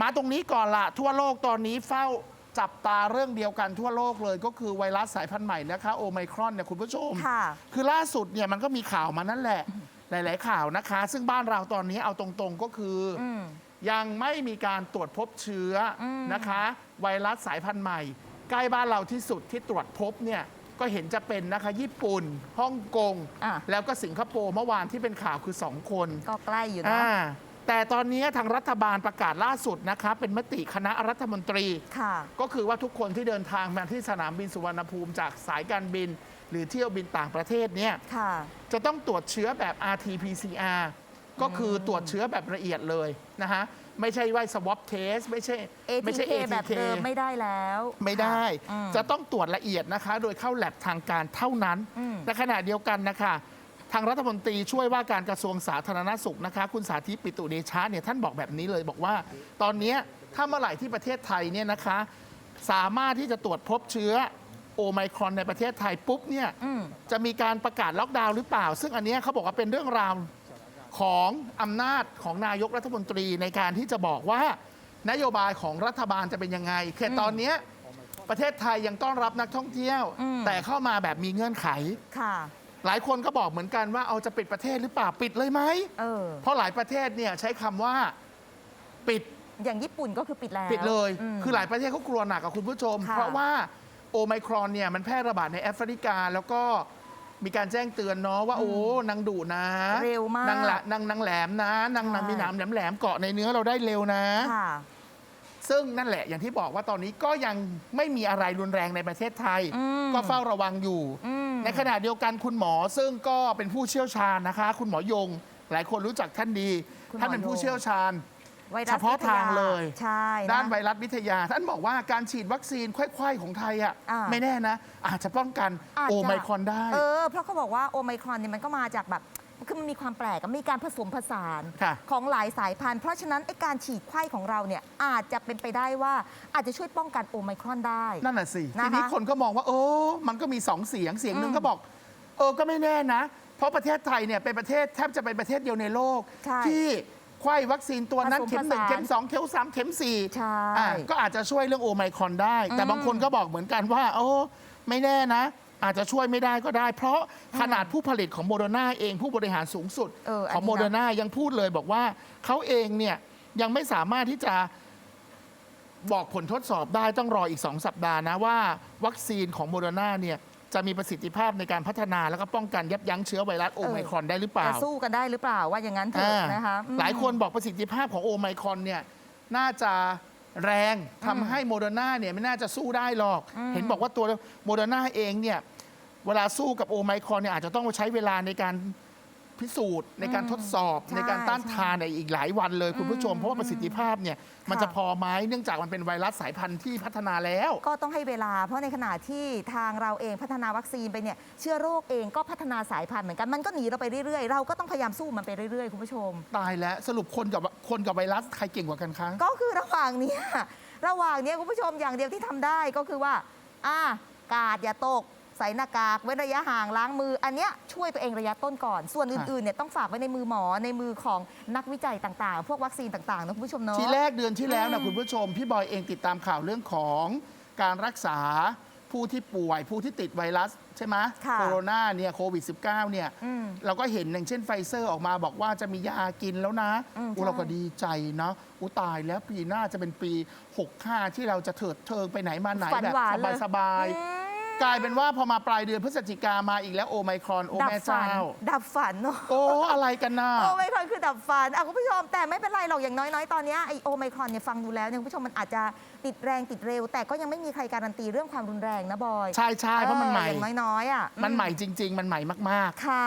มาตรงนี้ก่อนละทั่วโลกตอนนี้เฝ้าจับตาเรื่องเดียวกันทั่วโลกเลยก็คือไวรัสสายพันธุ์ใหม่นะคะโอไมครอนเนี่ยคุณผู้ชม ค่ะคือล่าสุดเนี่ยมันก็มีข่าวมานั่นแหละ หลาย ๆ ข่าวนะคะ ซึ่งบ้านเราตอนนี้เอาตรงๆก็คือออืมยังไม่มีการตรวจพบเชื้ออม นะคะ ไวรัสสายพันธุ์ใหม่ ใกล้บ้านเราที่สุดที่ตรวจพบเนี่ยก็เห็นจะเป็นนะคะญี่ปุ่นฮ่องกง อะ แล้วก็สิงคโปร์เมื่อวานที่เป็นข่าวคือ 2 คนก็ใกล้อยู่นะ อ่า แต่ตอนนี้ทางรัฐบาลประกาศล่าสุดนะคะเป็นมติคณะรัฐมนตรี ค่ะ ก็คือว่าทุกคนที่เดินทางมาที่สนามบินสุวรรณภูมิจากสายการบิน หรือเที่ยวบินต่างประเทศเนี่ยค่ะ จะต้องตรวจเชื้อแบบ RT-PCR ก็คือตรวจเชื้อแบบละเอียดเลยนะฮะไม่ใช่ว่า swab test ไม่ใช่ไม่ใช่ ATK แบบเดิมไม่ได้แล้วไม่ได้อืม จะต้องตรวจละเอียดนะคะ โดยเข้าแลบทางการเท่านั้น อืม ในขณะเดียวกันนะคะ ทางรัฐมนตรีช่วยว่าการกระทรวงสาธารณสุขนะคะ คุณสาธิตปิตุเดชะเนี่ยท่านบอกแบบนี้เลยบอกว่า ตอนเนี้ยถ้าเมื่อไหร่ที่ประเทศไทยเนี่ยนะคะ สามารถที่จะตรวจพบเชื้อโอไมครอนในประเทศไทยปุ๊บเนี่ยอืมจะมีการประกาศล็อกดาวน์หรือเปล่า ซึ่งอันเนี้ยเขาบอกว่าเป็นเรื่องราวของอำนาจของนายกรัฐมนตรีในการที่จะบอกว่านโยบายของรัฐบาลจะเป็นยังไงแค่ตอนเนี้ยประเทศไทยยังต้อนรับนักท่องเที่ยวอืมแต่เข้ามาแบบมีเงื่อนไขค่ะ หลายคนก็บอกเหมือนกันว่าเอาจะปิดประเทศหรือเปล่าปิดเลยไหมเออ เพราะหลายประเทศเนี่ยใช้คำว่าปิด อย่างญี่ปุ่นก็คือปิดแล้วปิดเลย ม คือหลายประเทศเขากลัวหนักกับคุณผู้ชม ค่ะเพราะว่าโอไมครอนเนี่ยมันแพร่ระบาดในแอฟริกา แล้วก็มีการแจ้งเตือนเนาะว่าโอ้นางดุนะเร็วมากนางละนางนางแหลมนะนางนางใช่ มีหนามแหลมแหลมๆเกาะในเนื้อเราได้เร็วนะ ค่ะ ซึ่งนั่นแหละอย่างที่บอกว่าตอนนี้ก็ยังไม่มีอะไรรุนแรงในประเทศไทย อืมก็เฝ้าระวังอยู่ อืม ในขณะเดียวกันคุณหมอซึ่งก็เป็นผู้เชี่ยวชาญนะคะ คุณหมอยง หลายคนรู้จักท่านดี คุณหมอท่านเป็นผู้เชี่ยวชาญ ไวรัสเฉพาะทางเลย ใช่ะด้านไวรัสวิทยา ท่านบอกว่าการฉีดวัคซีนไข้ๆของไทยอะอ่า ไม่แน่นะ อาจจะป้องกันอาจจะโอไมครอนได้ เออ เพราะเขาบอกว่าโอไมครอนเนี่ยมันก็มาจากแบบ คือมันมีความแปลกอะมีการผสมผสานค่ะของหลายสายพันธุ์ เพราะฉะนั้นไอ้การฉีดไข้ของเราเนี่ยอาจจะเป็นไปได้ว่าอาจจะช่วยป้องกันโอไมครอนได้ นั่นน่ะสินะคะทีนี้คนก็มองว่า โอ้มันก็มีสองเสียงเสียงหนึ่งอืมก็บอก เออก็ไม่แน่นะ เพราะประเทศไทยเนี่ยเป็นประเทศแทบจะเป็นประเทศเดียวในโลก ใช่ที่ ไข้วัคซีนตัวนั้นผสมเข็มหนึ่งผสานเข็มสองเข็มสามเข็มสี่ใช่ อะก็อาจจะช่วยเรื่องโอไมครอนได้ แต่อืมบางคนก็บอกเหมือนกันว่า โอ้ไม่แน่นะ อาจจะช่วยไม่ได้ก็ได้ เพราะขนาดผู้ผลิตของโมเดอร์นาเองผู้บริหารสูงสุด เอออันนี้ ของโมเดอร์นายังพูดเลยบอกว่าเขาเองเนี่ยยังไม่สามารถที่จะบอกผลทดสอบได้ต้องรออีก 2 สัปดาห์นะว่า วัคซีนของโมเดอร์นาเนี่ย จะมีประสิทธิภาพในการพัฒนาแล้วก็ป้องกันยับยั้งเชื้อไวรัสโอไมครอนได้หรือเปล่าจะสู้กันได้หรือเปล่าว่าอย่างนั้นเถอ่าอะนะคะอืมหลายคนบอกประสิทธิภาพของโอไมครอนเนี่ยน่าจะแรงทำให้โมเดอร์นาเนี่ยไม่น่าจะสู้ได้หรอกอืมเห็นบอกว่าตัวโมเดอร์นาเองเนี่ยเวลาสู้กับโอไมครอนเนี่ยอาจจะต้องใช้เวลาในการ พิสูจน์ในการทดสอบใช่ในการต้านทานในอีกหลายวันเลยคุณผู้ชมอืมเพราะว่าประสิทธิภาพเนี่ยมันจะพอไหมเนื่องจากมันเป็นไวรัสสายพันธุ์ที่พัฒนาแล้ว ก็ต้องให้เวลา เพราะในขณะที่ทางเราเองพัฒนาวัคซีนไปเนี่ยเชื้อโรคเองก็พัฒนาสายพันธุ์เหมือนกันมันก็หนีเราไปเรื่อยๆ เราก็ต้องพยายามสู้มันไปเรื่อยๆ คุณผู้ชม ตายแล้วสรุปคนกับคนกับไวรัสใครเก่งกว่ากันคะ ก็คือระหว่างเนี้ยระหว่างเนี้ยคุณผู้ชมอย่างเดียวที่ทำได้ก็คือว่าอ่ากาดอย่าตก ใส่หน้ากากเว้นระยะห่างล้างมือ อันเนี้ยช่วยตัวเองระยะต้นก่อน ส่วนอื่นๆเนี่ยต้องฝากไว้ในมือหมอในมือของนักวิจัยต่างๆ พวกวัคซีนต่างๆนะคุณผู้ชมเนาะ ทีแรกเดือนที่แล้วนะอืมคุณผู้ชม พี่บอยเองติดตามข่าวเรื่องของการรักษาผู้ที่ป่วยผู้ที่ติดไวรัส ใช่ไหมค่ะโคโรนาเนี่ยโควิด -19 เนี่ยอืมเราก็เห็นอย่างเช่นไฟเซอร์ออกมาบอกว่าจะมียากินแล้วนะอืมอุยใช่ เราก็ดีใจนะอุยตายแล้วปีหน้าจะเป็นปี 65 ที่เราจะเถิดเทิงไปไหนมาไหนฝันแบบหวานเลย สบายอืมๆ กลายเป็นว่าพอมาปลายเดือนพฤศจิกามาอีกแล้วโอไมครอนโอดัแม่ฝัเจ้า ดับฝันเนาะโอ้อะไรกันน่ะ โอไมครอนคือดับฟันอะคุณผู้ชมแต่ไม่เป็นไรหรอกอย่างน้อยๆ ตอนเนี้ยไอโอไมครอนเนี่ยฟังดูแล้วเนี่ยคุณผู้ชมมันอาจจะติดแรงติดเร็ว แต่ก็ยังไม่มีใครการันตีเรื่องความรุนแรงนะบอยใช่ใช่เพราะมันใหม่ อออย่างน้อยๆอะมันใหม่จริง ๆ มันใหม่มาก ๆ ค่ะ